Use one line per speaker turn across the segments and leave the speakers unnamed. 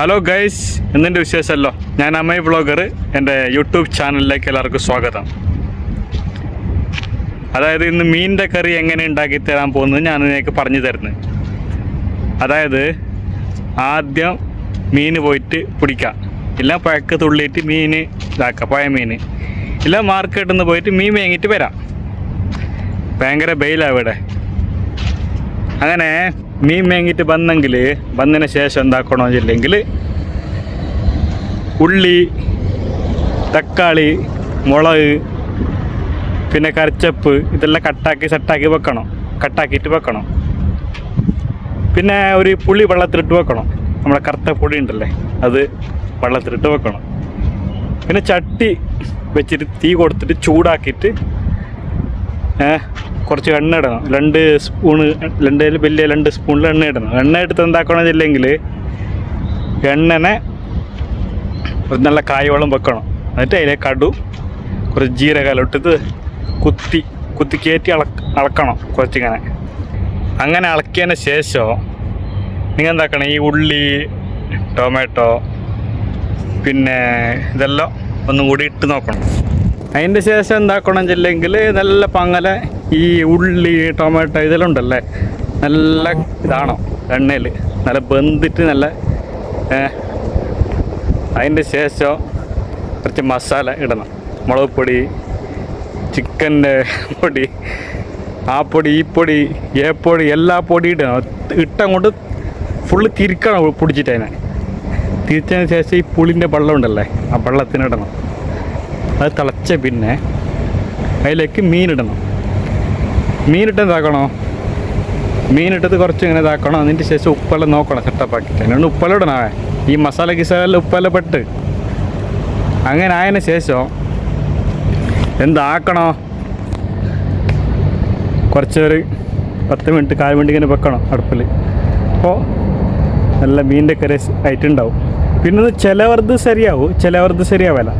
Hello guys എന്തിന്റെ വിശേഷമല്ലോ. ഞാൻ അമ്മയ vlogger. എന്റെ യൂട്യൂബ് ചാനലിലേക്ക് എല്ലാവർക്കും സ്വാഗതം. അതായത് ഇന്ന് മീനിന്റെ കറി എങ്ങനെ ഉണ്ടാക്കി തരാൻ പോകുന്നത് ഞാൻ നിങ്ങൾക്ക് പറഞ്ഞു തരുന്നത്. അതായത് ആദ്യം മീൻ പോയിട്ട് പിടിക്കാം. ഇല്ല പഴക്ക് തുള്ളിയിട്ട് മീൻ ഇതാക്കുക പഴയ മീൻ. ഇല്ല മാർക്കറ്റിൽ നിന്ന് പോയിട്ട് മീൻ വേങ്ങിയിട്ട് വരാം. ഭയങ്കര ബെയിലാണ് ഇവിടെ. അങ്ങനെ മീൻ വാങ്ങിയിട്ട് വന്നെങ്കിൽ വന്നതിന് ശേഷം എന്താക്കണമെന്നില്ലെങ്കിൽ ഉള്ളി തക്കാളി മുളക് പിന്നെ കറിച്ചപ്പ് ഇതെല്ലാം കട്ടാക്കി സെറ്റാക്കി വെക്കണം. കട്ടാക്കിയിട്ട് വെക്കണം. പിന്നെ ഒരു പുളി വെള്ളത്തിലിട്ട് വെക്കണം. നമ്മുടെ കറുത്ത പൊടി ഉണ്ടല്ലേ അത് വെള്ളത്തിലിട്ട് വെക്കണം. പിന്നെ ചട്ടി വെച്ചിട്ട് തീ കൊടുത്തിട്ട് ചൂടാക്കിയിട്ട് കുറച്ച് എണ്ണ ഇടണം. രണ്ട് സ്പൂണ് രണ്ട് വലിയ രണ്ട് സ്പൂണിൽ എണ്ണ ഇടണം. എണ്ണ എടുത്ത് എന്താക്കണമെന്നില്ലെങ്കിൽ എണ്ണനെ നല്ല കായവെള്ളം വെക്കണം. എന്നിട്ട് അതിലെ കടു കുറച്ച് ജീരകം ഇട്ടിട്ട് കുത്തി കുത്തി കയറ്റി അള അളക്കണം കുറച്ചിങ്ങനെ. അങ്ങനെ അളക്കിയതിന് ശേഷം നിങ്ങൾ എന്താക്കണം? ഈ ഉള്ളി ടൊമാറ്റോ പിന്നെ ഇതെല്ലാം ഒന്നും കൂടി ഇട്ട് നോക്കണം. അതിന്റെ ശേഷം എന്താക്കണം വെച്ചില്ലെങ്കിൽ നല്ല പങ്ങല ഈ ഉള്ളി ടൊമാറ്റോ ഇതെല്ലാം ഉണ്ടല്ലേ? നല്ല ഇതാണോ എണ്ണയിൽ? നല്ല ബന്ധിട്ട് നല്ല അതിന്റെ ശേഷം കുറച്ച് മസാല ഇടണം. മുളക് പൊടി ചിക്കന്റെ പൊടി ആ പൊടി ഈ പൊടി ഏ പൊടി എല്ലാ പൊടി ഇടണം. ഇട്ടങ്ങോട്ട് ഫുള്ള് തിരിക്കണം പിടിച്ചിട്ട് അതിനെ. തിരിച്ചതിന് ശേഷം ഈ പുളിന്റെ വെള്ളം ഉണ്ടല്ലേ ആ വെള്ളത്തിനിടണം. അത് തിളച്ച പിന്നെ അതിലേക്ക് മീനിടണം. മീനിട്ട് എന്താക്കണോ മീനിട്ടത് കുറച്ച് ഇങ്ങനെ ഇതാക്കണം. അതിന്റെ ശേഷം ഉപ്പെല്ലാം നോക്കണം സെറ്റപ്പാക്കിയിട്ട് അതിനോട് ഉപ്പെല്ലാം ഇടണേ. ഈ മസാല കിസാലെല്ലാം ഉപ്പെല്ലാം പെട്ട് അങ്ങനെ ആയതിന് ശേഷം എന്താക്കണോ? കുറച്ച് ഒരു പത്ത് മിനിറ്റ് കാൽ മിനിറ്റ് ഇങ്ങനെ വെക്കണം അടുപ്പിൽ. അപ്പോൾ നല്ല മീനിന്റെ കറി ആയിട്ടുണ്ടാവും പിന്നെ ചിലവർത് ശരിയാവും. ചിലവർത് ശരിയാവില്ല.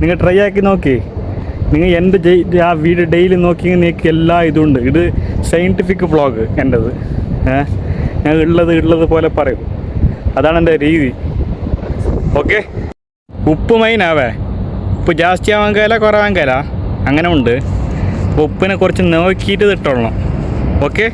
നിങ്ങൾ ട്രൈ ആക്കി നോക്കി. നിങ്ങൾ എന്റെ ആ വീഡിയോ ഡെയിലി നോക്കി നിങ്ങൾക്ക് എല്ലാ ഇതും ഉണ്ട്. ഇത് സയന്റിഫിക് വ്ളോഗ് എന്റെത് ഏ? ഞാൻ ഉള്ളത് ഉള്ളത് പോലെ പറയും. അതാണ് എന്റെ രീതി. ഓക്കെ ഉപ്പ് മൈനാവേ ഉപ്പ് ജാസ്തി ആവാൻ കയല കുറവാൻ കയല അങ്ങനെ ഉണ്ട് ഉപ്പിനെ കുറച്ച് നോക്കിയിട്ട് ഇട്ടോളണം ഓക്കെ